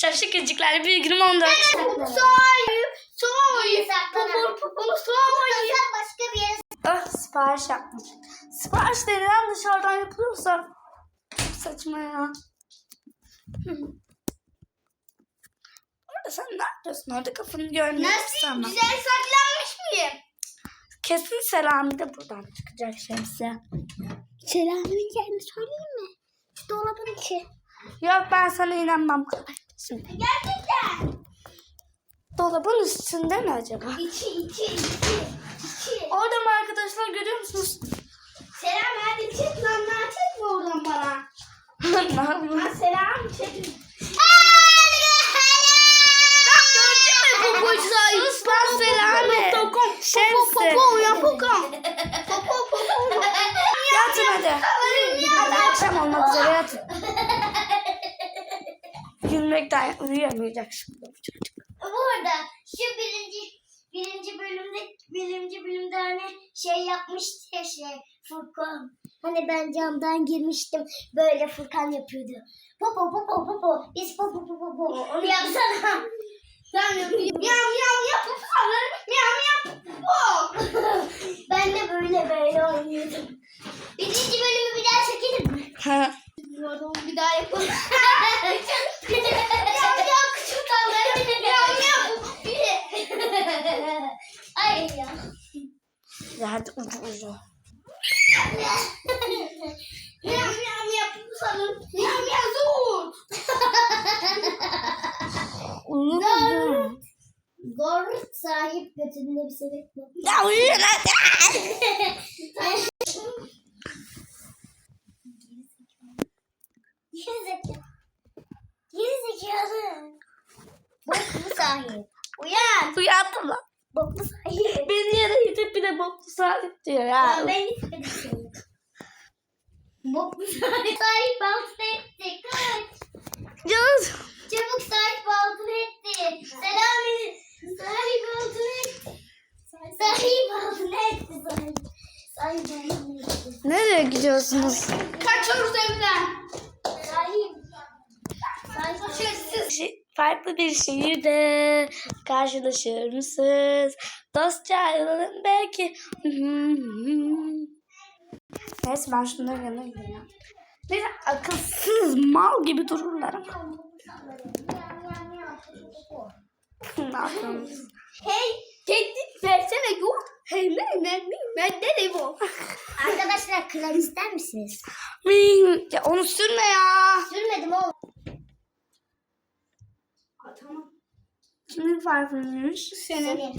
Şaşıkıcıklar bir günüm 14. Soğuyu, soğuyu, poponu, poponu soğuyu. başka bir yere Ah sipariş yapmış. Sipariş denilen dışarıdan yapılıyorsa çok saçma ya. Orada sen ne yapıyorsun? Orada kafanı görmek Nasıl istemem. güzel saklanmış mıyım? Kesin Selami de buradan çıkacak şemsiye. Selamın yerini söyleyeyim mi? Dolabın içi. Yok ben sana inanmam. Şimdi Gerçekten. dolabın üstünde mi acaba? İçi, içi, içi. içi. Orada mı arkadaşlar görüyor musunuz? Selam hadi çık lan lan çekme oradan bana. ne yapıyor? Ha selam çek. Şemsi. Popo ya popo. Popo popo. Yatın hadi. Hadi akşam olmak üzere yatın. Gülmekten uyuyamayacak şimdi bu. Burada şu birinci birinci bölümde birinci bölümde hani şey yapmıştı ya şey Furkan. Hani ben camdan girmiştim böyle Furkan yapıyordu. Popo popo popo biz popo popo popo onu yapsana. Ben yapayım. Yam yam yap popoları yam yam popo. ben de böyle böyle oynuyordum. Birinci bölümü bir daha çekelim mi? Ha. Bir daha yapalım. yam yam küçük kaldı. Yam yam. Ay ya. Ya hadi ucu ucu. Yam yam yap sanırım. Yam yam zor. Uyumadım. Zor sahip götünde bir sebep yok. Ya uyuyun hadi. Gerizekalı. Gerizekalı. Boklu sahip. Uyan. Uyandım lan. Boklu sahip. Beni yere itip bir de boklu sahip diyor ya. Ben istedim seni. Boklu sahip. Sahip altına etti. Kaç. Yaz. Çabuk sahip altına etti. Selami. Sahip altına etti. Sahip altına etti sahip. Sahip altına etti. Nereye gidiyorsunuz? Kaçıyoruz evden. Sahip. Sahip kaçıyoruz. Şey- farklı bir şehirde karşılaşır mısınız? Dostça ayrılalım belki. Neyse ben şunların yanına gidiyorum. Neyse akılsız mal gibi dururlar ama. ne yapıyorsunuz? Hey, tehdit versene yok. Hey, ne, ne, ne, ben de ne bu? Arkadaşlar kral ister misiniz? Ya onu sürme ya. Sürmedim oğlum. Kimin parfümüymüş? Senin. Senin.